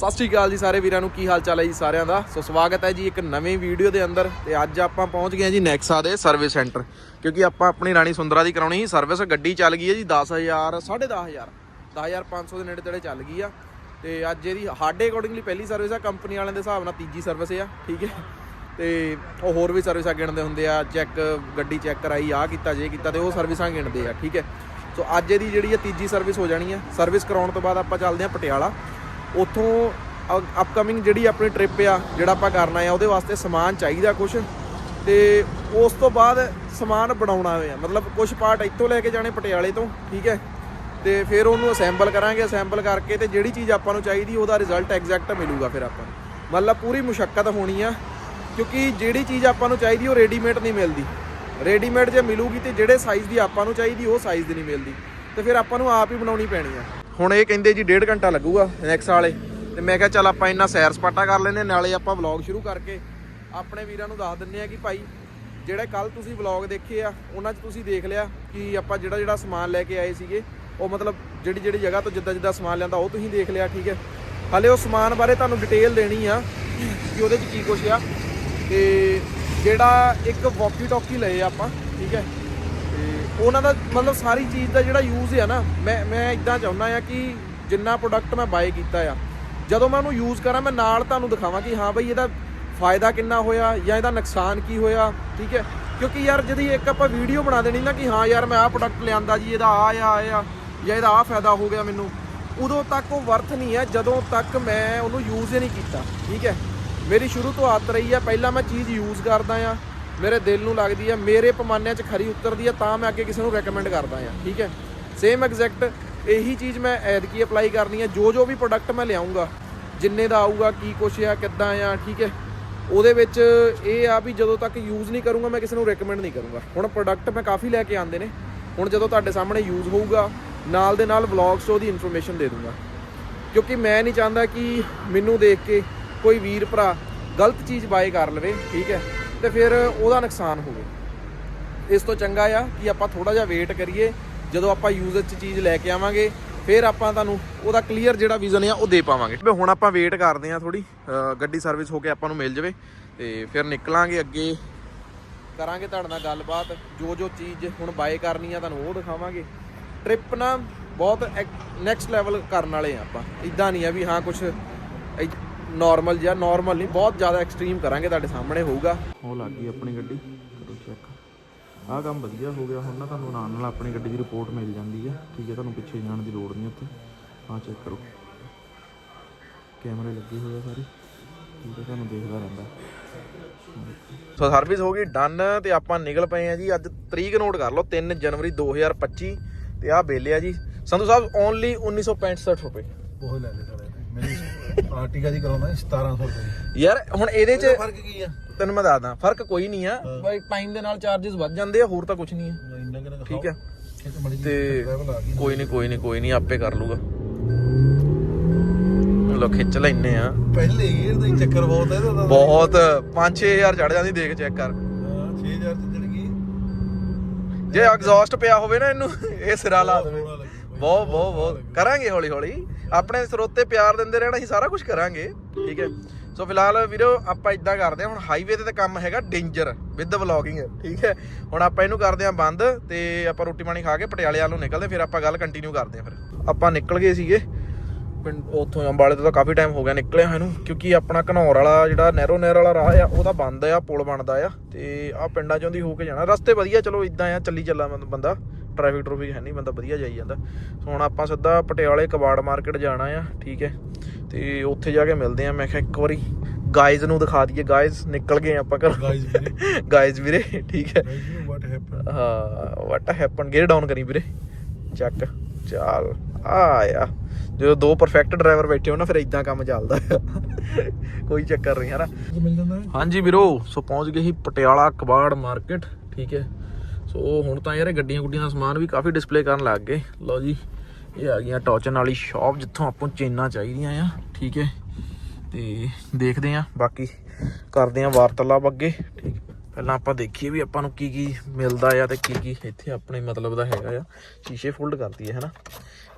ਸਤਿ ਸ਼੍ਰੀ ਅਕਾਲ ਜੀ ਸਾਰੇ ਵੀਰਾਂ ਨੂੰ, ਕੀ ਹਾਲ ਚਾਲ ਹੈ ਜੀ ਸਾਰਿਆਂ ਦਾ? ਸੋ ਸਵਾਗਤ ਹੈ ਜੀ ਇੱਕ ਨਵੀਂ ਵੀਡੀਓ ਦੇ ਅੰਦਰ ਤੇ ਅੱਜ ਆਪਾਂ ਪਹੁੰਚ ਗਏ ਹਾਂ ਜੀ ਨੈਕਸਾ ਦੇ ਸਰਵਿਸ ਸੈਂਟਰ ਕਿਉਂਕਿ ਆਪਾਂ ਆਪਣੀ ਰਾਣੀ ਸੁੰਦਰਾ ਦੀ ਕਰਾਉਣੀ ਸੀ ਸਰਵਿਸ ਗੱਡੀ ਚੱਲ ਗਈ ਹੈ ਜੀ 10000 10500 10500 ਦੇ ਨੇੜੇ ਤੇੜੇ ਚੱਲ ਗਈ ਆ। ਤੇ ਅੱਜ ਇਹਦੀ ਸਾਡੇ ਅਕੋਰਡਿੰਗਲੀ ਪਹਿਲੀ ਸਰਵਿਸ ਆ, ਕੰਪਨੀ ਵਾਲਿਆਂ ਦੇ ਹਿਸਾਬ ਨਾਲ ਤੀਜੀ ਸਰਵਿਸ ਆ, ਠੀਕ ਹੈ? ਤੇ ਉਹ ਹੋਰ ਵੀ ਸਰਵਿਸਾਂ ਗਿਣਦੇ ਹੁੰਦੇ ਆ ਚੈੱਕ ਗੱਡੀ ਚੈੱਕ ਕਰਾਈ ਆ ਕੀਤਾ, ਜੇ ਕੀਤਾ, ਤੇ ਉਹ ਸਰਵਿਸਾਂ ਗਿਣਦੇ ਆ, ਠੀਕ ਹੈ। ਸੋ ਅੱਜ ਇਹਦੀ ਜਿਹੜੀ ਆ ਤੀਜੀ ਸਰਵਿਸ ਹੋ ਜਾਣੀ ਆ। ਸਰਵਿਸ ਕਰਾਉਣ ਤੋਂ ਬਾਅਦ ਆਪਾਂ ਚੱਲਦੇ ਆ ਪਟਿਆਲਾ। ਉਥੋਂ ਅਪਕਮਿੰਗ ਜਿਹੜੀ ਆਪਣੀ ਟ੍ਰਿਪ ਆ, ਜਿਹੜਾ ਆਪਾਂ ਕਰਨਾ ਆ, ਉਹਦੇ ਵਾਸਤੇ ਸਮਾਨ ਚਾਹੀਦਾ ਕੁਝ ਤੇ ਉਸ ਤੋਂ ਬਾਅਦ ਸਮਾਨ ਬਣਾਉਣਾ ਆ। ਮਤਲਬ ਕੁਝ ਪਾਰਟ ਇੱਥੋਂ ਲੈ ਕੇ ਜਾਣੇ ਪਟਿਆਲੇ ਤੋਂ, ਠੀਕ ਹੈ। ਤੇ ਫਿਰ ਉਹਨੂੰ ਅਸੈਂਬਲ ਕਰਾਂਗੇ ਅਸੈਂਬਲ ਕਰਕੇ ਤੇ ਜਿਹੜੀ ਚੀਜ਼ ਆਪਾਂ ਨੂੰ ਚਾਹੀਦੀ, ਉਹਦਾ ਰਿਜ਼ਲਟ ਐਗਜ਼ੈਕਟ ਮਿਲੂਗਾ ਫਿਰ ਆਪਾਂ ਨੂੰ। ਮਤਲਬ ਪੂਰੀ ਮੁਸ਼ਕਲ ਹੋਣੀ ਆ। ਕਿਉਂਕਿ ਜਿਹੜੀ ਚੀਜ਼ ਆਪਾਂ ਨੂੰ ਚਾਹੀਦੀ, ਉਹ ਰੈਡੀਮੇਡ ਨਹੀਂ ਮਿਲਦੀ। ਰੈਡੀਮੇਡ ਜੇ ਮਿਲੂਗੀ ਤੇ ਜਿਹੜੇ ਸਾਈਜ਼ ਦੀ ਆਪਾਂ ਨੂੰ ਚਾਹੀਦੀ, ਉਹ ਸਾਈਜ਼ ਦੀ ਨਹੀਂ ਮਿਲਦੀ। ਤੇ ਫਿਰ ਆਪਾਂ ਨੂੰ ਆਪ ਹੀ ਬਣਾਉਣੀ ਪੈਣੀ ਆ। ਹੁਣ ਇਹ ਕਹਿੰਦੇ ਜੀ ਡੇਢ ਘੰਟਾ ਲੱਗੂਗਾ ਨੈਕਸ ਵਾਲੇ। ਤੇ ਮੈਂ ਕਿਹਾ ਚੱਲ ਆਪਾਂ ਇੰਨਾ ਸੈਰ ਸਪਾਟਾ ਕਰ ਲੈਨੇ ਨਾਲੇ ਆਪਾਂ ਵਲੌਗ ਸ਼ੁਰੂ ਕਰਕੇ ਆਪਣੇ ਵੀਰਾਂ ਨੂੰ ਦੱਸ ਦਿੰਨੇ ਆ ਕਿ ਭਾਈ, ਜਿਹੜੇ ਕੱਲ ਤੁਸੀਂ ਵਲੌਗ ਦੇਖੇ ਆ, ਉਹਨਾਂ 'ਚ ਤੁਸੀਂ ਦੇਖ ਲਿਆ ਕਿ ਆਪਾਂ ਜਿਹੜਾ ਜਿਹੜਾ ਸਮਾਨ ਲੈ ਕੇ ਆਏ ਸੀਗੇ, ਉਹ ਮਤਲਬ ਜਿਹੜੀ ਜਿਹੜੀ ਜਗ੍ਹਾ ਤੋਂ ਜਿੱਦਾਂ ਜਿੱਦਾਂ ਸਮਾਨ ਲਿਆਂਦਾ, ਉਹ ਤੁਸੀਂ ਦੇਖ ਲਿਆ, ਠੀਕ ਹੈ? ਹਾਲੇ ਉਹ ਸਮਾਨ ਬਾਰੇ ਤੁਹਾਨੂੰ ਡਿਟੇਲ ਦੇਣੀ ਆ ਕਿ ਉਹਦੇ 'ਚ ਕੀ ਕੁਛ ਆ। ਤੇ ਜਿਹੜਾ ਇੱਕ ਵਾਕੀ ਟਾਕੀ ਲਏ ਆਪਾਂ, ਠੀਕ ਹੈ? ਤੇ ਉਹਨਾਂ ਦਾ ਮਤਲਬ ਸਾਰੀ ਚੀਜ਼ ਦਾ ਜਿਹੜਾ ਯੂਜ਼ ਆ ਨਾ, ਮੈਂ ਮੈਂ ਇਦਾਂ ਚਾਹੁੰਦਾ ਆ ਕਿ ਜਿੰਨਾ ਪ੍ਰੋਡਕਟ ਮੈਂ ਬਾਏ ਕੀਤਾ ਆ, ਜਦੋਂ ਮੈਂ ਉਹਨੂੰ ਯੂਜ਼ ਕਰਾਂ, ਮੈਂ ਨਾਲ ਤੁਹਾਨੂੰ ਦਿਖਾਵਾਂ ਕਿ ਹਾਂ ਬਈ ਇਹਦਾ ਫਾਇਦਾ ਕਿੰਨਾ ਹੋਇਆ ਜਾਂ ਇਹਦਾ ਨੁਕਸਾਨ ਕੀ ਹੋਇਆ, ਠੀਕ ਹੈ? ਕਿਉਂਕਿ ਯਾਰ ਜਦੀ ਇੱਕ ਆਪਾਂ ਵੀਡੀਓ ਬਣਾ ਦੇਣੀ ਨਾ ਕਿ ਹਾਂ ਯਾਰ ਮੈਂ ਆਹ ਪ੍ਰੋਡਕਟ ਲਿਆਂਦਾ ਜੀ, ਇਹਦਾ ਆ ਆ ਆ, ਜਾਂ ਇਹਦਾ ਆ ਫਾਇਦਾ ਹੋ ਗਿਆ ਮੈਨੂੰ, ਉਦੋਂ ਤੱਕ ਉਹ ਵਰਥ ਨਹੀਂ ਹੈ, ਜਦੋਂ ਤੱਕ ਮੈਂ ਉਹਨੂੰ ਯੂਜ਼ ਹੀ ਨਹੀਂ ਕੀਤਾ, ਠੀਕ ਹੈ? ਮੇਰੀ ਸ਼ੁਰੂ ਤੋਂ ਆਤ ਰਹੀ ਆ, ਪਹਿਲਾਂ ਮੈਂ ਚੀਜ਼ ਯੂਜ਼ ਕਰਦਾ ਆ, ਮੇਰੇ ਦਿਲ ਨੂੰ ਲੱਗਦੀ ਆ, ਮੇਰੇ ਪਮਾਨਿਆਂ 'ਚ ਖਰੀ ਉਤਰਦੀ ਆ, ਤਾਂ ਮੈਂ ਅੱਗੇ ਕਿਸੇ ਨੂੰ ਰეკਮੈਂਡ ਕਰਦਾ ਆ, ਠੀਕ ਹੈ? ਸੇਮ ਐਗਜ਼ੈਕਟ ਇਹੀ ਚੀਜ਼ ਮੈਂ ਐਦਕੀ ਅਪਲਾਈ ਕਰਨੀ ਆ, ਜੋ ਜੋ ਵੀ ਪ੍ਰੋਡਕਟ ਮੈਂ ਲਿਆਉਂਗਾ ਜਿੰਨੇ ਦਾ ਆਊਗਾ, ਕੀ ਕੁਛ ਆ, ਕਿੱਦਾਂ ਆ, ਠੀਕ ਹੈ? ਉਹਦੇ ਵਿੱਚ ਇਹ ਆ ਵੀ ਜਦੋਂ ਤੱਕ ਯੂਜ਼ ਨਹੀਂ ਕਰੂੰਗਾ, ਮੈਂ ਕਿਸੇ ਨੂੰ ਰეკਮੈਂਡ ਨਹੀਂ ਕਰੂੰਗਾ। ਹੁਣ ਪ੍ਰੋਡਕਟ ਮੈਂ ਕਾਫੀ ਲੈ ਕੇ ਆਂਦੇ ਨੇ, ਹੁਣ ਜਦੋਂ ਤੁਹਾਡੇ ਸਾਹਮਣੇ ਯੂਜ਼ ਹੋਊਗਾ, ਨਾਲ ਦੇ ਨਾਲ ਵਲੌਗਸ ਉਹਦੀ ਇਨਫੋਰਮੇਸ਼ਨ ਦੇ ਦੂੰਗਾ। ਕਿਉਂਕਿ ਮੈਂ ਨਹੀਂ ਚਾਹੁੰਦਾ ਕਿ ਮੈਨੂੰ ਦੇਖ ਕੇ ਕੋਈ ਵੀਰ ਭਰਾ ਗਲਤ ਚੀਜ਼ ਬਾਏ ਕਰ ਲਵੇ ਠੀਕ ਹੈ ਤੇ ਫਿਰ ਉਹਦਾ ਨੁਕਸਾਨ ਹੋਵੇ। ਇਸ ਤੋਂ ਚੰਗਾ ਆ ਕਿ ਆਪਾਂ ਥੋੜਾ ਜਿਹਾ ਵੇਟ ਕਰੀਏ ਜਦੋਂ ਆਪਾਂ ਯੂਜ਼ਰ 'ਚ ਚੀਜ਼ ਲੈ ਕੇ ਆਵਾਂਗੇ ਫਿਰ ਆਪਾਂ ਤੁਹਾਨੂੰ ਉਹਦਾ ਕਲੀਅਰ ਜਿਹੜਾ ਵਿਜ਼ਨ ਆ ਉਹ ਦੇ ਪਾਵਾਂਗੇ। ਵੀ ਹੁਣ ਆਪਾਂ ਵੇਟ ਕਰਦੇ ਆ ਥੋੜੀ ਗੱਡੀ ਸਰਵਿਸ ਹੋ ਕੇ ਆਪਾਂ ਨੂੰ ਮਿਲ ਜਾਵੇ ਤੇ ਫਿਰ ਨਿਕਲਾਂਗੇ ਅੱਗੇ। ਕਰਾਂਗੇ ਤੁਹਾਡੇ ਨਾਲ ਗੱਲਬਾਤ ਜੋ ਜੋ ਚੀਜ਼ ਹੁਣ ਬਾਏ ਕਰਨੀ ਆ ਤੁਹਾਨੂੰ ਉਹ ਦਿਖਾਵਾਂਗੇ। ਟ੍ਰਿਪ ਨਾ ਬਹੁਤ ਨੈਕਸਟ ਲੈਵਲ ਕਰਨ ਵਾਲੇ ਆ ਆਪਾਂ। ਇਦਾਂ ਨਹੀਂ ਆ ਵੀ ਹਾਂ ਕੁਝ ਨਾਰਮਲ ਜਿਹਾ ਨਾਰਮਲ ਨਹੀਂ ਬਹੁਤ ਜ਼ਿਆਦਾ ਐਕਸਟ੍ਰੀਮ ਕਰਾਂਗੇ ਤੁਹਾਡੇ ਸਾਹਮਣੇ ਹੋਊਗਾ। ਉਹ ਲੱਗ ਗਈ ਆਪਣੀ ਗੱਡੀ ਕਰੋ ਚੈੱਕ ਆਹ ਕੰਮ ਵਧੀਆ ਹੋ ਗਿਆ ਹੁਣ ਨਾ ਤੁਹਾਨੂੰ ਨਾਲ ਨਾਲ ਆਪਣੀ ਗੱਡੀ ਦੀ ਰਿਪੋਰਟ ਮਿਲ ਜਾਂਦੀ ਹੈ ਠੀਕ ਹੈ ਤੁਹਾਨੂੰ ਪਿੱਛੇ ਜਾਣ ਦੀ ਲੋੜ ਨਹੀਂ ਉੱਥੇ। ਆਹ ਚੈੱਕ ਕਰੋ। ਕੈਮਰੇ ਲੱਗੇ ਹੋਏ ਆ ਸਾਰੇ। ਠੀਕ ਹੈ ਤੁਹਾਨੂੰ ਦੇਖਦਾ ਰਹਿੰਦਾ। ਸੋ ਸਰਵਿਸ ਹੋ ਗਈ ਡਨ ਤੇ ਆਪਾਂ ਨਿਕਲ ਪਏ ਆ ਜੀ। ਅੱਜ ਤਰੀਕ ਨੋਟ ਕਰ ਲਓ 3 ਜਨਵਰੀ 2025 ਤੇ ਆਹ ਬੇਲੇ ਆ ਜੀ। ਸੰਧੂ ਸਾਹਿਬ ਓਨਲੀ 1965 ਰੁਪਏ। ਉਹ ਲੈ ਲੈ ਮੇਰੀ ਆਰਟੀਕਾ ਦੀ ਕਰਾਉਣਾ 1700 ਰੁਪਏ ਯਾਰ ਹੁਣ ਇਹਦੇ ਚ ਫ਼ਰਕ ਕੀ ਆ? ਤੈਨੂੰ ਮੈਂ ਦੱਸਦਾ ਫ਼ਰਕ ਕੋਈ ਨਹੀਂ ਆ। ਬਾਈ ਟਾਈਮ ਦੇ ਨਾਲ ਚਾਰजेस ਵੱਧ ਜਾਂਦੇ ਆ ਹੋਰ ਤਾਂ ਕੁਝ ਨਹੀਂ ਆ। ਇੰਨਾ ਠੀਕ ਤਾਂ ਤੇ ਆ ਗਈ ਕੋਈ ਨਹੀਂ ਕੋਈ ਨਹੀਂ ਕੋਈ ਨਹੀਂ ਆਪੇ ਕਰ ਲੂਗਾ। ਲੋ ਖਿੱਚ ਲੈਨੇ ਆ। ਪਹਿਲੇ ਗੇਅਰ ਦਾ ਹੀ ਚੱਕਰ ਬਹੁਤ ਹੈ ਇਹਦਾ ਤਾਂ। ਬਹੁਤ 5-6000 ਚੜ ਜਾਂਦੀ ਦੇਖ ਚੈੱਕ ਕਰ। ਹਾਂ 6000 ਤੇ ਚੜ ਗਈ। ਜੇ ਐਗਜ਼ੌਸਟ ਪਿਆ ਹੋਵੇ ਨਾ ਇਹਨੂੰ ਇਹ ਸਿਰਾ ਲਾ ਦੇਵੇ। ਬਹੁਤ ਬਹੁਤ ਬਹੁਤ ਕਰਾਂਗੇ ਹੌਲੀ ਹੌਲੀ ਆਪਣੇ ਸਰੋਤੇ ਪਿਆਰ ਦਿੰਦੇ ਰਹਿਣਾ, ਅਸੀਂ ਸਾਰਾ ਕੁਝ ਕਰਾਂਗੇ, ਠੀਕ ਹੈ? ਸੋ ਫਿਲਹਾਲ ਵੀਰੋ, ਆਪਾਂ ਇਦਾਂ ਕਰਦੇ ਹਾਂ, ਹੁਣ ਹਾਈਵੇ ਤੇ ਤਾਂ ਕੰਮ ਹੈਗਾ ਡੇਂਜਰ ਵਿਦ ਵਲੌਗਿੰਗ ਠੀਕ ਹੈ? ਹੁਣ ਆਪਾਂ ਇਹਨੂੰ ਕਰਦੇ ਹਾਂ ਬੰਦ ਤੇ ਆਪਾਂ ਰੋਟੀ ਪਾਣੀ ਖਾ ਕੇ ਪਟਿਆਲੇ ਵੱਲ ਨੂੰ ਨਿਕਲਦੇ ਫਿਰ ਆਪਾਂ ਗੱਲ ਕੰਟੀਨਿਊ ਕਰਦੇ ਹਾਂ ਫਿਰ। ਆਪਾਂ ਨਿਕਲ ਗਏ ਸੀਗੇ। ਪਿੰਡ ਉੱਥੋਂ ਅੰਬਾਲੇ ਤੋਂ ਤਾਂ ਕਾਫੀ ਟਾਈਮ ਹੋ ਗਿਆ ਨਿਕਲਿਆ ਇਹਨੂੰ ਕਿਉਂਕਿ ਆਪਣਾ ਘਨੌਰ ਵਾਲਾ ਜਿਹੜਾ ਨਹਿਰੋ ਨਹਿਰ ਵਾਲਾ ਰਾਹ ਆ ਉਹਦਾ ਬੰਦ ਆ ਪੁਲ ਬਣਦਾ ਆ ਤੇ ਆ ਪਿੰਡਾਂ ਚੋਂ ਦੀ ਹੋ ਕੇ ਜਾਣਾ। ਰਸਤੇ ਵਧੀਆ ਚਲੋ ਇਦਾਂ ਆ ਚੱਲੀ ਚੱਲਾ ਬੰਦ- ਟ੍ਰੈਫਿਕ ਟਰੂਫਿਕ ਹੈ ਨਹੀਂ ਬੰਦਾ ਵਧੀਆ ਜਾਈ ਜਾਂਦਾ। ਸੋ ਹੁਣ ਆਪਾਂ ਸਿੱਧਾ ਪਟਿਆਲੇ ਕਬਾੜ ਮਾਰਕੀਟ ਜਾਣਾ ਆ ਠੀਕ ਹੈ। ਤੇ ਉੱਥੇ ਜਾ ਕੇ ਮਿਲਦੇ ਆ ਮੈਂ ਕਿਹਾ ਇੱਕ ਵਾਰੀ ਗਾਇਜ਼ ਨੂੰ ਦਿਖਾ ਦਈਏ। ਗਾਇਜ਼ ਨਿਕਲ ਗਏ ਆਪਾਂ ਘਰ। ਗਾਇਜ਼ ਵੀਰੇ। ਗਾਇਜ਼ ਵੀਰੇ ਠੀਕ ਹੈ। ਨੂੰ ਵਾਟ ਹੈਪਨ ਹਾਂ ਵਾਟ ਹੈਪਨ ਗੇਅਰ ਡਾਊਨ ਕਰੀ ਵੀਰੇ। ਚੱਕ ਚੱਲ ਆ ਯਾ ਜਦੋਂ ਦੋ ਪਰਫੈਕਟ ਡਰਾਈਵਰ ਬੈਠੇ ਹੋ ਨਾ, ਫਿਰ ਇਦਾਂ ਕੰਮ ਚੱਲਦਾ। ਆ ਕੋਈ ਚੱਕਰ ਨਹੀਂ, ਹਨਾ? ਹਾਂਜੀ ਵੀਰੋ, ਸੋ ਪਹੁੰਚ ਗਏ ਸੀ ਪਟਿਆਲਾ ਕਬਾੜ ਮਾਰਕੀਟ ਠੀਕ ਹੈ। ਸੋ ਹੁਣ ਤਾਂ ਯਾਰ ਗੱਡੀਆਂ ਗੁੱਡੀਆਂ ਦਾ ਸਮਾਨ ਵੀ ਕਾਫੀ ਡਿਸਪਲੇ ਕਰਨ ਲੱਗ ਗਏ। ਲਓ ਜੀ, ਇਹ ਆ ਗਈਆਂ ਟੌਚਨ ਵਾਲੀ ਸ਼ਾਪ ਜਿੱਥੋਂ ਆਪਾਂ ਚੇਨਾਂ ਚਾਹੀਦੀਆਂ ਆ, ਠੀਕ ਹੈ। ਤੇ ਦੇਖਦੇ ਆ ਬਾਕੀ ਕਰਦੇ ਆ ਵਾਰਤਾਲਾਪ ਅੱਗੇ, ਠੀਕ ਪਹਿਲਾਂ ਆਪਾਂ ਦੇਖੀਏ ਵੀ ਆਪਾਂ ਨੂੰ ਕੀ ਕੀ ਮਿਲਦਾ ਆ ਤੇ ਕੀ ਕੀ ਇੱਥੇ ਆਪਣੇ ਮਤਲਬ ਦਾ ਹੈਗਾ ਆ। ਸ਼ੀਸ਼ੇ ਫੋਲਡ ਕਰਦੀ ਹੈ ਹਨਾ?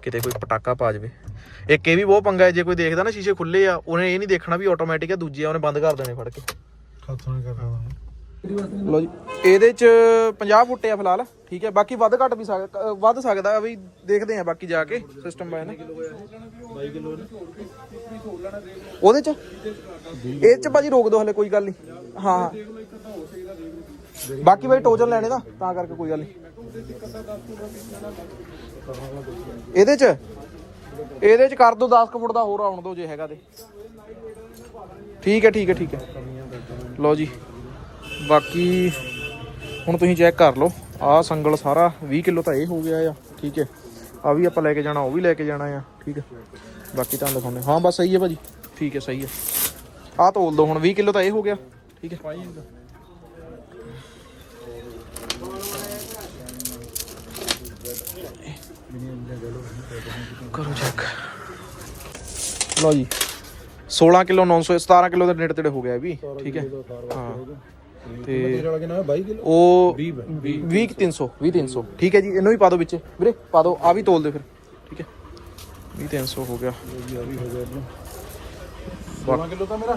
ਕਿਤੇ ਕੋਈ ਪਟਾਕਾ ਪਾ ਜਾਵੇ। ਇੱਕ ਇਹ ਵੀ ਬਹੁਤ ਪੰਗਾ ਹੈ ਜੇ ਕੋਈ ਦੇਖਦਾ ਨਾ ਸ਼ੀਸ਼ੇ ਖੁੱਲੇ ਆ ਉਹਨੇ ਇਹ ਨਹੀਂ ਦੇਖਣਾ ਵੀ ਆਟੋਮੈਟਿਕ ਆ ਦੂਜੇ ਆ ਉਹਨੇ ਬੰਦ ਕਰ ਦੇਣੇ ਫੜ ਕੇ। ਹੱਥੋਂ ਨਹੀਂ ਕਰਦਾ ਲੋ ਜੀ ਇਹਦੇ ਚ 50 ਫੁੱਟ ਆ ਫਿਲਹਾਲ ਠੀਕ ਹੈ? ਬਾਕੀ ਵੱਧ ਘੱਟ ਵੀ ਸਕਦਾ ਵੱਧ ਸਕਦਾ ਵੀ ਦੇਖਦੇ ਆ ਬਾਕੀ ਜਾ ਕੇ ਸਿਸਟਮ ਬਾय ਨਾ। 22 ਕਿਲੋ ਉਹਦੇ ਚ? ਇਹ ਚ ਭਾਜੀ ਰੋਕ ਦੋ ਹਲੇ ਕੋਈ ਗੱਲ ਨਹੀਂ। ਹਾਂ ਹਾਂ। ਬਾਕੀ ਬਾਈ ਟੋਜਨ ਲੈਣੇ ਦਾ ਤਾਂ ਕਰਕੇ ਕੋਈ ਗੱਲ ਨਹੀਂ। ਇਹਦੇ ਚ? ਇਹਦੇ ਚ ਕਰ ਦੋ 10 ਫੁੱਟ ਦਾ ਹੋਰ ਆਉਣ ਦੋ ਜੇ ਹੈਗਾ ਤੇ। ਠੀਕ ਹੈ ਠੀਕ ਹੈ ਠੀਕ ਹੈ। ਲਓ ਜੀ, ਬਾਕੀ ਹੁਣ ਤੁਸੀਂ ਚੈੱਕ ਕਰ ਲਓ। ਆਹ ਸੰਗਲ ਸਾਰਾ 20 ਕਿਲੋ ਤਾਂ ਇਹ ਹੋ ਗਿਆ ਆ, ਠੀਕ ਹੈ। ਆ ਵੀ ਆਪਾਂ ਲੈ ਕੇ ਜਾਣਾ, ਉਹ ਵੀ ਲੈ ਕੇ ਜਾਣਾ ਆ, ਠੀਕ ਹੈ। ਬਾਕੀ ਤੁਹਾਨੂੰ ਦਿਖਾਉਂਦੇ ਹਾਂ। ਬਸ ਸਹੀ ਹੈ ਭਾਜੀ। ਠੀਕ ਹੈ, ਸਹੀ ਹੈ। ਆਹ ਤੋਲ ਦੋ ਹੁਣ 20 ਕਿਲੋ ਤਾਂ ਇਹ ਹੋ ਗਿਆ, ਠੀਕ ਹੈ। ਕਰੋ ਚੈੱਕ ਲਓ ਜੀ 16 ਕਿਲੋ 900 17 ਕਿਲੋ ਦੇ ਨੇੜੇ ਤੇੜੇ ਹੋ ਗਿਆ ਇਹ ਵੀ, ਠੀਕ ਹੈ? ਹਾਂ। ਤੇ ਤੇਰੇ ਵਾਲਾ ਕਿੰਨਾ 22 ਕਿਲੋ ਉਹ 20 300 20 300 ਠੀਕ ਹੈ ਜੀ, ਇਹਨੂੰ ਵੀ ਪਾ ਦਿਓ ਵਿੱਚ, ਵੀਰੇ, ਪਾ ਦਿਓ ਆ ਵੀ ਤੋਲ ਦਿਓ ਫਿਰ, ਠੀਕ ਹੈ? 20 300 ਹੋ ਗਿਆ ਜੀ ਆ ਵੀ ਹੋ ਗਿਆ। ਇਹਨੂੰ 16 ਕਿਲੋ ਤਾਂ ਮੇਰਾ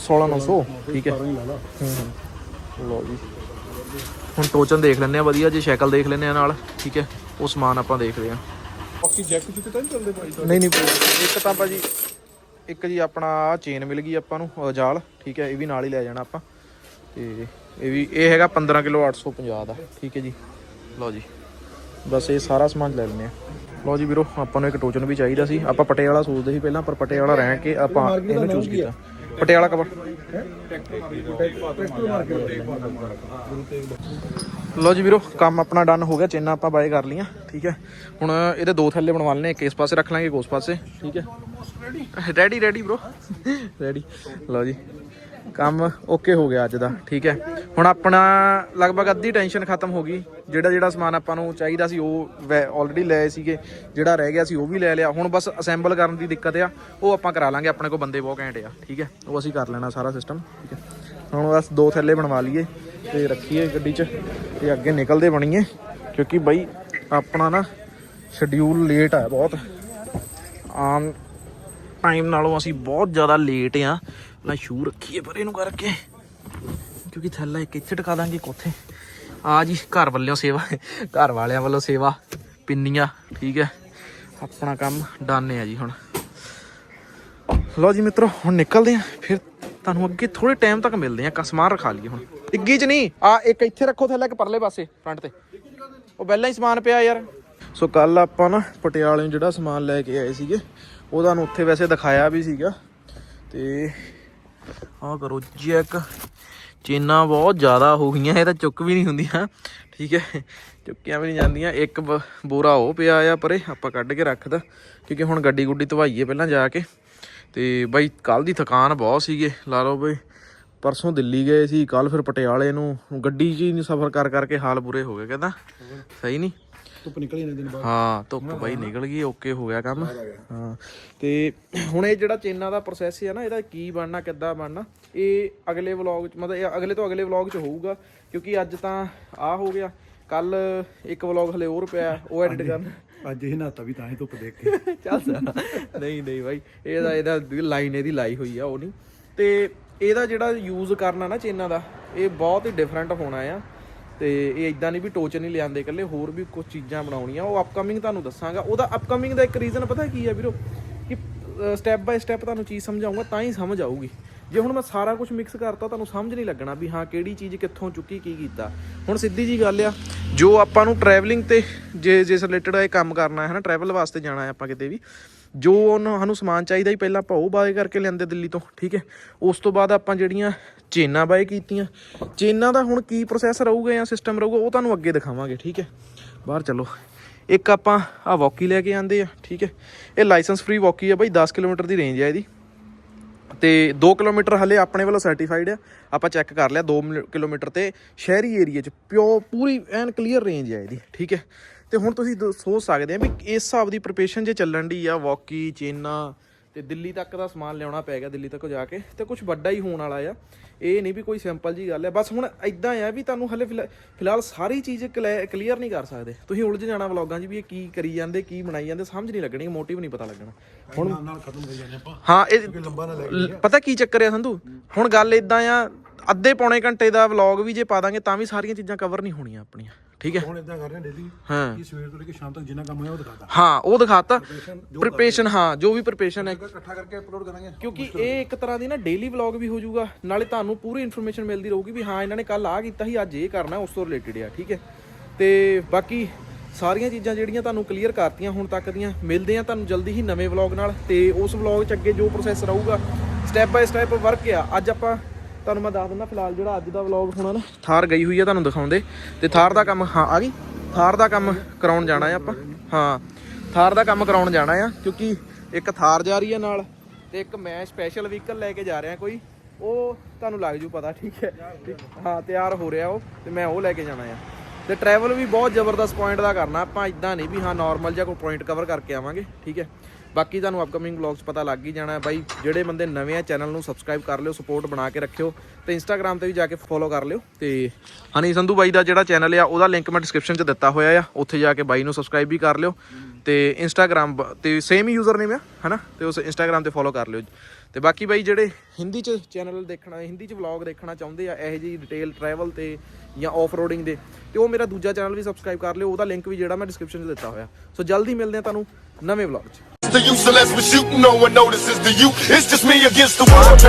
16 900 ਠੀਕ ਹੈ। ਹੀ। ਲਾ ਲਾ ਲਓ ਜੀ। ਹੁਣ ਟੋਚਨ ਦੇਖ ਲੈਂਦੇ ਆ ਵਧੀਆ ਜੀ ਸ਼ੈਕਲ ਦੇਖ ਲੈਂਦੇ ਆ ਨਾਲ, ਠੀਕ ਹੈ? ਉਹ ਸਮਾਨ ਆਪਾਂ ਦੇਖਦੇ ਆ ਬਾਕੀ ਜੈਕ ਚੁੱਕ ਤਾਂ ਨਹੀਂ ਚੱਲਦੇ ਭਾਈ ਨਹੀਂ ਨਹੀਂ ਇੱਕ ਤਾਂ ਭਾਜੀ ਇੱਕ ਜੀ ਆਪਣਾ ਚੇਨ ਮਿਲ ਗਈ ਆਪਾਂ ਨੂੰ ਜਾਲ ਠੀਕ ਹੈ ਇਹ ਵੀ ਨਾਲ ਹੀ ਲੈ ਜਾਣਾ ਆਪਾਂ। ਤੇ ਇਹ ਵੀ ਇਹ ਹੈਗਾ 15 ਕਿਲੋ 850 ਦਾ ਠੀਕ ਹੈ ਜੀ। ਲਓ ਜੀ। ਬਸ ਇਹ ਸਾਰਾ ਸਮਾਨ ਲੈ ਲੈਂਦੇ ਆ ਲਓ ਜੀ ਵੀਰੋ ਆਪਾਂ ਨੂੰ ਇੱਕ ਟੋਚਨ ਵੀ ਚਾਹੀਦਾ ਸੀ। ਆਪਾਂ ਪਟਿਆਲਾ ਸੋਚਦੇ ਸੀ ਪਹਿਲਾਂ ਪਰ ਪਟਿਆਲਾ ਰਹਿ ਕੇ ਆਪਾਂ ਇਹਨੂੰ ਚੂਜ਼ ਕੀਤਾ। ਪਟਿਆਲਾ ਕਵਰ ਲਓ ਜੀ ਵੀਰੋ, ਕੰਮ ਆਪਣਾ ਡਨ ਹੋ ਗਿਆ, ਚੇਨਾਂ ਆਪਾਂ ਬਾਏ ਕਰ ਲੀਆਂ ਠੀਕ ਹੈ। ਹੁਣ ਇਹਦੇ ਦੋ ਥੱਲੇ ਬਣਵਾ ਲੈਣੇ ਇੱਕ ਇਸ ਪਾਸੇ ਰੱਖ ਲਾਂਗੇ, ਇੱਕ ਉਸ ਪਾਸੇ, ਠੀਕ ਹੈ। ਰੈਡੀ ਰੈਡੀ ਬ్రో ਰੈਡੀ ਲਓ ਜੀ, ਕੰਮ ਓਕੇ ਹੋ ਗਿਆ ਅੱਜ ਦਾ, ਠੀਕ ਹੈ। ਹੁਣ ਆਪਣਾ ਲਗਭਗ ਅੱਧੀ ਟੈਨਸ਼ਨ ਖਤਮ ਹੋ ਗਈ, ਜਿਹੜਾ ਜਿਹੜਾ ਸਮਾਨ ਆਪਾਂ ਨੂੰ ਚਾਹੀਦਾ ਸੀ, ਉਹ ਆਲਰੇਡੀ ਲਏ ਸੀਗੇ, ਜਿਹੜਾ ਰਹਿ ਗਿਆ ਸੀ, ਉਹ ਵੀ ਲੈ ਲਿਆ। ਹੁਣ ਬਸ ਅਸੈਂਬਲ ਕਰਨ ਦੀ ਦਿੱਕਤ ਆ, ਉਹ ਆਪਾਂ ਕਰਾ ਲਾਂਗੇ, ਆਪਣੇ ਕੋਲ ਬੰਦੇ ਬਹੁਤ ਘੈਂਟ ਆ, ਠੀਕ ਹੈ। ਉਹ ਅਸੀਂ ਕਰ ਲੈਣਾ ਸਾਰਾ ਸਿਸਟਮ ਠੀਕ ਹੈ। ਹੁਣ ਬਸ ਦੋ ਥੱਲੇ ਬਣਵਾ ਲਈਏ ਤੇ ਰੱਖੀਏ ਗੱਡੀ 'ਚ ਤੇ ਅੱਗੇ ਨਿਕਲਦੇ ਬਣੀਏ, ਕਿਉਂਕਿ ਬਾਈ ਆਪਣਾ ਨਾ ਸ਼ਡਿਊਲ ਲੇਟ ਆ ਬਹੁਤ। ਆਮ ਟਾਈਮ ਨਾਲੋਂ ਅਸੀਂ ਬਹੁਤ ਜ਼ਿਆਦਾ ਲੇਟ ਆ। ਨਾ ਸ਼ੂ ਰੱਖੀਏ ਪਰ ਇਹਨੂੰ ਕਰਕੇ, ਕਿਉਂਕਿ ਥੱਲੇ ਇੱਕ ਇੱਥੇ ਟਿਕਾ ਦਾਂਗੇ ਕੋਥੇ ਆ ਜੀ, ਘਰ ਵੱਲੋਂ ਸੇਵਾ, ਘਰ ਵਾਲਿਆਂ ਵੱਲੋਂ ਸੇਵਾ, ਪਿੰਨੀਆਂ, ਠੀਕ ਹੈ। ਆਪਣਾ ਕੰਮ ਡਨ ਹੈ ਜੀ ਹੁਣ। ਲਓ ਜੀ ਮਿੱਤਰੋ, ਹੁਣ ਨਿਕਲਦੇ ਆ, ਫਿਰ ਤੁਹਾਨੂੰ ਅੱਗੇ ਥੋੜੇ ਟਾਈਮ ਤੱਕ ਮਿਲਦੇ ਆ ਸਮਾਨ ਰਖਾ ਲਈਏ ਹੁਣ। ਇੱਗੀ ਚ ਨਹੀਂ। ਆ, ਇੱਕ ਇੱਥੇ ਰੱਖੋ ਥੱਲੇ, ਇੱਕ ਪਰਲੇ ਪਾਸੇ ਫਰੰਟ ਤੇ। ਉਹ ਪਹਿਲਾਂ ਹੀ ਸਮਾਨ ਪਿਆ ਯਾਰ। ਸੋ ਕੱਲ ਆਪਾਂ ਨਾ ਪਟਿਆਲੇ ਨੂੰ ਜਿਹੜਾ ਸਮਾਨ ਲੈ ਕੇ ਆਏ ਸੀਗੇ, ਉਹ ਤੁਹਾਨੂੰ ਉੱਥੇ ਵੈਸੇ ਦਿਖਾਇਆ ਵੀ ਸੀਗਾ। ਤੇ ਆਹ ਕਰੋ ਚੈੱਕ ਚੇਨਾਂ ਬਹੁਤ ਜ਼ਿਆਦਾ ਹੋ ਗਈਆਂ, ਇਹ ਤਾਂ ਚੁੱਕ ਵੀ ਨਹੀਂ ਹੁੰਦੀਆਂ। ਠੀਕ ਹੈ, ਚੁੱਕੀਆਂ ਵੀ ਨਹੀਂ ਜਾਂਦੀਆਂ। ਇੱਕ ਬ- ਬੋਰਾ ਉਹ ਪਿਆ ਆ ਪਰੇ, ਆਪਾਂ ਕੱਢ ਕੇ ਰੱਖਦਾ ਕਿਉਂਕਿ ਹੁਣ ਗੱਡੀ ਗੁੱਡੀ ਧਵਾਈਏ ਪਹਿਲਾਂ ਜਾ ਕੇ। ਤੇ ਬਾਈ ਕੱਲ ਦੀ ਥਕਾਨ ਬਹੁਤ ਸੀਗੇ ਲਾ ਲਓ ਬਈ। ਪਰਸੋਂ ਦਿੱਲੀ ਗਏ ਸੀ ਕੱਲ ਫਿਰ ਪਟਿਆਲੇ ਨੂੰ। ਗੱਡੀ 'ਚ ਹੀ ਸਫ਼ਰ ਕਰ ਕਰਕੇ ਹਾਲ ਬੁਰੇ ਹੋ ਗਏ ਕਹਿੰਦਾ। ਸਹੀ ਨਹੀਂ? ਧੁੱਪ ਨਿਕਲੀ ਨੇ ਦਿਨ ਬਾਅਦ। ਹਾਂ ਧੁੱਪ ਬਾਈ ਨਿਕਲ ਗਈ ਓਕੇ ਹੋ ਗਿਆ ਕੰਮ। ਹਾਂ ਤੇ ਹੁਣ ਇਹ ਜਿਹੜਾ ਚੇਨਾਂ ਦਾ ਪ੍ਰੋਸੈਸ ਹੈ ਨਾ ਇਹਦਾ ਕੀ ਬਣਨਾ ਕਿੱਦਾਂ ਬਣਨਾ? ਇਹ ਅਗਲੇ ਵਲੌਗ ਚ ਮਤਲਬ ਇਹ ਅਗਲੇ ਤੋਂ ਅਗਲੇ ਵਲੌਗ ਚ ਹੋਊਗਾ ਕਿਉਂਕਿ ਅੱਜ ਤਾਂ ਆ ਹੋ ਗਿਆ। ਕੱਲ ਇੱਕ ਵਲੌਗ ਹਲੇ ਹੋਰ ਪਿਆ ਉਹ ਐਡਿਟ ਕਰਨ। ਅੱਜ ਇਹ ਨਹਾਤਾ ਵੀ ਤਾਂ ਹੀ ਧੁੱਪ ਦੇਖ ਕੇ। ਚੱਲ ਨਹੀਂ ਨਹੀਂ ਬਾਈ ਇਹਦਾ ਇਹਦਾ ਲਾਈਨ ਇਹਦੀ ਲਾਈ ਹੋਈ ਆ, ਉਹ ਨਹੀਂ। ਤੇ ਇਹਦਾ ਜਿਹੜਾ ਯੂਜ਼ ਕਰਨਾ ਨਾ ਚੇਨਾਂ ਦਾ, ਇਹ ਬਹੁਤ ਹੀ ਡਿਫਰੈਂਟ ਹੋਣਾ ਆ। ਤੇ ਇਹ ਇਦਾਂ ਨਹੀਂ ਵੀ ਟੋਚ ਨਹੀਂ ਲਿਆਂਦੇ ਇਕੱਲੇ, ਹੋਰ ਵੀ ਕੁਝ ਚੀਜ਼ਾਂ ਬਣਾਉਣੀਆਂ, ਉਹ ਅਪਕਮਿੰਗ ਤੁਹਾਨੂੰ ਦੱਸਾਂਗਾ। ਉਹਦਾ ਅਪਕਮਿੰਗ ਦਾ ਇੱਕ ਰੀਜ਼ਨ ਪਤਾ ਕੀ ਆ ਵੀਰੋ? ਸਟੈਪ ਬਾਈ ਸਟੈਪ ਤੁਹਾਨੂੰ ਚੀਜ਼ ਸਮਝਾਉਂਗਾ ਤਾਂ ਹੀ ਸਮਝ ਆਊਗੀ। ਜੇ ਹੁਣ ਮੈਂ ਸਾਰਾ ਕੁਝ ਮਿਕਸ ਕਰਤਾ, ਤੁਹਾਨੂੰ ਸਮਝ ਨਹੀਂ ਲੱਗਣਾ ਵੀ ਹਾਂ, ਕਿਹੜੀ ਚੀਜ਼ ਕਿੱਥੋਂ ਚੁੱਕੀ, ਕੀ ਕੀਤਾ। ਹੁਣ ਸਿੱਧੀ ਜੀ ਗੱਲ ਆ, ਜੋ ਆਪਾਂ ਨੂੰ ਟਰੈਵਲਿੰਗ ਤੇ ਜੇ ਜਿਸ ਰਿਲੇਟਡ ਇਹ ਕੰਮ ਕਰਨਾ ਹੈ ਨਾ ਟਰੈਵਲ ਵਾਸਤੇ ਜਾਣਾ ਹੈ ਆਪਾਂ ਕਿਤੇ ਵੀ, ਜੋ ਉਹਨੂੰ, ਸਾਨੂੰ ਸਮਾਨ ਚਾਹੀਦਾ ਹੀ ਪਹਿਲਾਂ ਆਪਾਂ ਉਹ ਬਾਏ ਕਰਕੇ ਲਿਆਂਦੇ ਦਿੱਲੀ ਤੋਂ, ਠੀਕ ਹੈ। ਉਸ ਤੋਂ ਬਾਅਦ ਆਪਾਂ ਜਿਹੜੀਆਂ ਚੇਨਾਂ ਬਾਏ ਕੀਤੀਆਂ, ਚੇਨਾਂ ਦਾ ਹੁਣ ਕੀ ਪ੍ਰੋਸੈਸ ਰਹੂਗਾ ਜਾਂ ਸਿਸਟਮ ਰਹੂਗਾ, ਉਹ ਤੁਹਾਨੂੰ ਅੱਗੇ ਦਿਖਾਵਾਂਗੇ, ਠੀਕ ਹੈ। ਬਾਹਰ ਚੱਲੋ। ਇੱਕ ਆਪਾਂ ਆ ਵੌਕੀ ਲੈ ਕੇ ਆਂਦੇ ਆ, ਠੀਕ ਹੈ? ਇਹ ਲਾਇਸੈਂਸ ਫ੍ਰੀ ਵੌਕੀ ਆ ਬਾਈ 10 ਕਿਲੋਮੀਟਰ ਦੀ ਰੇਂਜ ਹੈ ਇਹਦੀ। ਤੇ 2 ਕਿਲੋਮੀਟਰ ਹਲੇ ਆਪਣੇ ਵੱਲੋਂ ਸਰਟੀਫਾਈਡ ਆ। ਆਪਾਂ ਚੈੱਕ ਕਰ ਲਿਆ 2 ਕਿਲੋਮੀਟਰ ਤੇ ਸ਼ਹਿਰੀ ਏਰੀਆ 'ਚ ਪਿਓ ਪੂਰੀ ਐਨ ਕਲੀਅਰ ਰੇਂਜ ਹੈ ਇਹਦੀ, ਠੀਕ ਹੈ? ਤੇ ਹੁਣ ਤੁਸੀਂ ਦ- ਸੋਚ ਸਕਦੇ ਆ ਵੀ ਇਸ ਹਿਸਾਬ ਦੀ ਪ੍ਰੀਪਰੇਸ਼ਨ ਜੇ ਚੱਲਣ ਦੀ ਆ ਵਾਕੀ ਚੇਨਾ ਤੇ ਦਿੱਲੀ ਤੱਕ ਦਾ ਸਮਾਨ ਲਿਆਉਣਾ ਪੈ ਗਿਆ ਦਿੱਲੀ ਤੱਕ ਜਾ ਕੇ ਤੇ ਕੁਝ ਵੱਡਾ ਹੀ ਹੋਣ ਵਾਲਾ ਆ। ਇਹ ਨਹੀਂ ਵੀ ਕੋਈ ਸਿੰਪਲ ਜੀ ਗੱਲ ਹੈ ਬਸ ਹੁਣ ਇਦਾਂ ਆ ਵੀ ਤੁਹਾਨੂੰ ਹਲੇ ਫਿਲਹਾ- ਫਿਲਹਾਲ ਸਾਰੀ ਚੀਜ਼ ਕਲੀਅਰ ਨਹੀਂ ਕਰ ਸਕਦੇ। ਤੁਸੀਂ ਉਲਝ ਜਾਣਾ ਵਲੌਗਾਂ 'ਚ ਵੀ ਇਹ ਕੀ ਕਰੀ ਜਾਂਦੇ ਕੀ ਬਣਾਈ ਜਾਂਦੇ ਸਮਝ ਨਹੀਂ ਲੱਗਣੀ ਮੋਟਿਵ ਨਹੀਂ ਪਤਾ ਲੱਗਣਾ। ਹੁਣ ਨਾਲ ਖਤਮ ਕਰੀ ਜਾਂਦੇ ਆਪਾਂ। ਹਾਂ ਇਹ ਪਤਾ ਕੀ ਚੱਕਰ ਆ ਸੰਧੂ? ਹੁਣ ਗੱਲ ਇਦਾਂ ਆ ਅੱਧੇ ਪੌਣੇ ਘੰਟੇ ਦਾ ਵਲੌਗ ਵੀ ਜੇ ਪਾ ਦਾਂਗੇ ਤਾਂ ਵੀ ਸਾਰੀਆਂ ਚੀਜ਼ਾਂ ਕਵਰ ਨਹੀਂ ਹੋਣੀਆਂ ਆਪਣੀਆਂ ਠੀਕ ਹੈ? ਹੁਣ ਇਦਾਂ ਕਰ ਰਹੇ ਡੇਲੀ ਹਾਂ। ਕਿ ਸਵੇਰ ਤੋਂ ਲੈ ਕੇ ਸ਼ਾਮ ਤੱਕ ਜਿੰਨਾ ਕੰਮ ਹੋਇਆ ਉਹ ਦਿਖਾਤਾ। ਹਾਂ ਉਹ ਦਿਖਾਤਾ। ਪ੍ਰੀਪਰੇਸ਼ਨ ਹਾਂ ਜੋ ਵੀ ਪ੍ਰੀਪਰੇਸ਼ਨ ਹੈ। ਇਕੱਠਾ ਕਰਕੇ ਅਪਲੋਡ ਕਰਾਂਗੇ ਕਿਉਂਕਿ ਇਹ ਇੱਕ ਤਰ੍ਹਾਂ ਦੀ ਨਾ ਡੇਲੀ ਵਲੌਗ ਵੀ ਹੋ ਜਾਊਗਾ ਨਾਲੇ ਤੁਹਾਨੂੰ ਪੂਰੀ ਇਨਫੋਰਮੇਸ਼ਨ ਮਿਲਦੀ ਰਹੂਗੀ ਵੀ ਹਾਂ ਇਹਨਾਂ ਨੇ ਕੱਲ ਆ ਕੀਤਾ ਸੀ ਅੱਜ ਇਹ ਕਰਨਾ ਉਸ ਤੋਂ ਰਿਲੇਟਡ ਆ ਠੀਕ ਹੈ? ਤੇ ਬਾਕੀ ਸਾਰੀਆਂ ਚੀਜ਼ਾਂ ਜਿਹੜੀਆਂ ਤੁਹਾਨੂੰ ਕਲੀਅਰ ਕਰਤੀਆਂ ਹੁਣ ਤੱਕ ਦੀਆਂ ਮਿਲਦੇ ਆ ਤੁਹਾਨੂੰ ਜਲਦੀ ਹੀ ਨਵੇਂ ਵਲੌਗ ਨਾਲ। ਤੇ ਉਸ ਵਲੌਗ 'ਚ ਅੱਗੇ ਜੋ ਪ੍ਰੋਸੈਸ ਰਹੂਗਾ ਸਟੈਪ ਬਾਈ ਸਟੈਪ ਵਰਕ ਆ। ਅੱਜ ਆਪਾਂ ਤੁਹਾਨੂੰ ਮੈਂ ਦੱਸ ਦਿੰਦਾ, ਫਿਲਹਾਲ ਜਿਹੜਾ ਅੱਜ ਦਾ ਵਲੌਗ ਹੋਣਾ ਨਾ, ਥਾਰ ਗਈ ਹੋਈ ਆ ਤੁਹਾਨੂੰ ਦਿਖਾਉਂਦੇ। ਤੇ ਥਾਰ ਦਾ ਕੰਮ, ਹਾਂ, ਆ ਗਈ? ਥਾਰ ਦਾ ਕੰਮ ਕਰਾਉਣ ਜਾਣਾ ਆ ਆਪਾਂ। ਹਾਂ, ਥਾਰ ਦਾ ਕੰਮ ਕਰਾਉਣ ਜਾਣਾ ਆ, ਕਿਉਂਕਿ ਇੱਕ ਥਾਰ ਜਾ ਰਹੀ ਹੈ ਨਾਲ ਤੇ ਇੱਕ ਮੈਂ ਸਪੈਸ਼ਲ ਵਹੀਕਲ ਲੈ ਕੇ ਜਾ ਰਿਹਾ ਕੋਈ। ਉਹ ਤੁਹਾਨੂੰ ਲੱਗ ਜੂ ਪਤਾ, ਠੀਕ ਹੈ? ਹਾਂ, ਤਿਆਰ ਹੋ ਰਿਹਾ ਉਹ ਤੇ ਮੈਂ ਉਹ ਲੈ ਕੇ ਜਾਣਾ ਆ। ਤੇ ਟਰੈਵਲ ਵੀ ਬਹੁਤ ਜ਼ਬਰਦਸਤ ਪੁਆਇੰਟ ਦਾ ਕਰਨਾ, ਆਪਾਂ ਇਦਾਂ ਨਹੀਂ ਵੀ ਹਾਂ ਨਾਰਮਲ ਜਿਹਾ ਕੋਈ ਪੁਆਇੰਟ ਕਵਰ ਕਰਕੇ ਆਵਾਂਗੇ, ਠੀਕ ਹੈ? ਬਾਕੀ ਤੁਹਾਨੂੰ ਅਪਕਮਿੰਗ ਵਲੌਗਸ ਪਤਾ ਲੱਗ ਹੀ ਜਾਣਾ ਹੈ ਬਾਈ, ਜਿਹੜੇ ਬੰਦੇ ਨਵੇਂ ਆ ਚੈਨਲ ਨੂੰ ਸਬਸਕ੍ਰਾਈਬ ਕਰ ਲਿਓ ਸਪੋਰਟ ਬਣਾ ਕੇ ਰੱਖਿਓ ਤੇ ਇੰਸਟਾਗ੍ਰam ਤੇ ਵੀ ਜਾ ਕੇ ਫੋਲੋ ਕਰ ਲਿਓ ਤੇ ਹਨੀ ਸੰਧੂ ਬਾਈ ਦਾ ਜਿਹੜਾ ਚੈਨਲ ਆ, ਉਹਦਾ ਲਿੰਕ ਮੈਂ ਡਿਸਕ੍ਰਿਪਸ਼ਨ 'ਚ ਦਿੱਤਾ ਹੋਇਆ ਆ, ਉੱਥੇ ਜਾ ਕੇ ਬਾਈ ਨੂੰ ਸਬਸਕ੍ਰਾਈਬ ਵੀ ਕਰ ਲਿਓ ਤੇ ਇੰਸਟਾਗ੍ਰam ਤੇ ਸੇਮ ਹੀ ਯੂਜ਼ਰ ਨੇਮ ਆ, ਹਨਾ? ਤੇ ਉਸ ਇੰਸਟਾਗ੍ਰam ਤੇ ਫੋਲੋ ਕਰ ਲਿਓ। ਤੇ ਬਾਕੀ ਬਾਈ, ਜਿਹੜੇ ਹਿੰਦੀ 'ਚ ਚੈਨਲ ਦੇਖਣਾ, ਹਿੰਦੀ 'ਚ ਵਲੌਗ ਦੇਖਣਾ ਚਾਹੁੰਦੇ ਆ, ਇਹੋ ਜਿਹੀ ਡਿਟੇਲ ਟਰੈਵਲ ਤੇ ਜਾਂ ਆਫ ਰੋਡਿੰਗ ਦੇ, ਤੇ ਉਹ ਮੇਰਾ ਦੂਜਾ ਚੈਨਲ ਵੀ ਸਬਸਕ੍ਰਾਈਬ ਕਰ ਲਿਓ, ਉਹਦਾ ਲਿੰਕ ਵੀ ਜਿਹੜਾ ਮੈਂ ਡਿਸਕ੍ਰਿਪਸ਼ਨ 'ਚ ਦਿੱਤਾ ਹੋਇਆ। ਸੋ ਜਲਦੀ ਮਿਲਦੇ ਆ ਤੁਹਾਨੂੰ ਨਵੇਂ ਵਲੌਗ 'ਚ। The use unless we're shooting, no one notices the you. It's just me against the world.